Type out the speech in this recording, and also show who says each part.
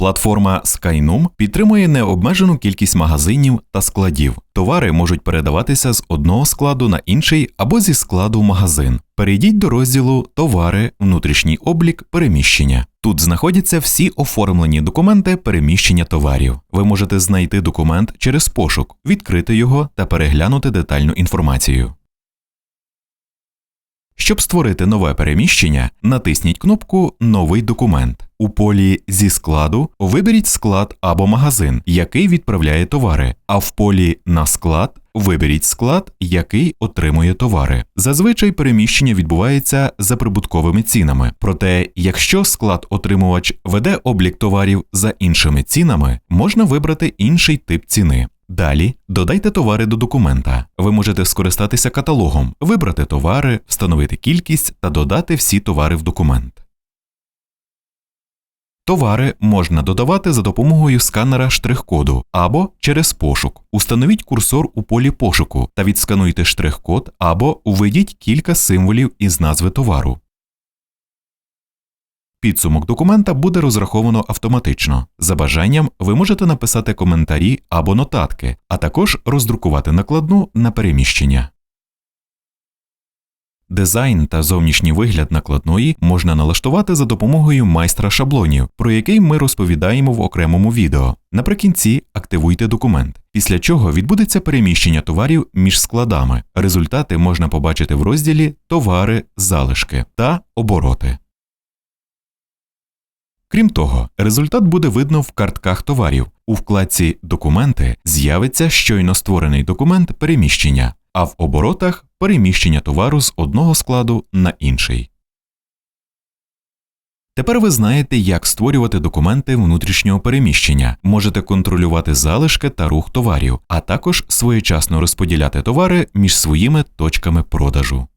Speaker 1: Платформа Skynum підтримує необмежену кількість магазинів та складів. Товари можуть передаватися з одного складу на інший або зі складу в магазин. Перейдіть до розділу Товари, внутрішній облік, переміщення. Тут знаходяться всі оформлені документи переміщення товарів. Ви можете знайти документ через пошук, відкрити його та переглянути детальну інформацію. Щоб створити нове переміщення, натисніть кнопку Новий документ. У полі зі складу виберіть склад або магазин, який відправляє товари, а в полі на склад виберіть склад, який отримує товари. Зазвичай переміщення відбувається за прибутковими цінами. Проте, якщо склад-отримувач веде облік товарів за іншими цінами, можна вибрати інший тип ціни. Далі додайте товари до документа. Ви можете скористатися каталогом, вибрати товари, встановити кількість та додати всі товари в документ. Товари можна додавати за допомогою сканера штрих-коду або через пошук. Установіть курсор у полі пошуку та відскануйте штрих-код або введіть кілька символів із назви товару. Підсумок документа буде розраховано автоматично. За бажанням ви можете написати коментарі або нотатки, а також роздрукувати накладну на переміщення. Дизайн та зовнішній вигляд накладної можна налаштувати за допомогою майстра шаблонів, про який ми розповідаємо в окремому відео. Наприкінці активуйте документ, після чого відбудеться переміщення товарів між складами. Результати можна побачити в розділі Товари, залишки та обороти. Крім того, результат буде видно в картках товарів. У вкладці Документи з'явиться щойно створений документ переміщення, а в оборотах переміщення товару з одного складу на інший. Тепер ви знаєте, як створювати документи внутрішнього переміщення, можете контролювати залишки та рух товарів, а також своєчасно розподіляти товари між своїми точками продажу.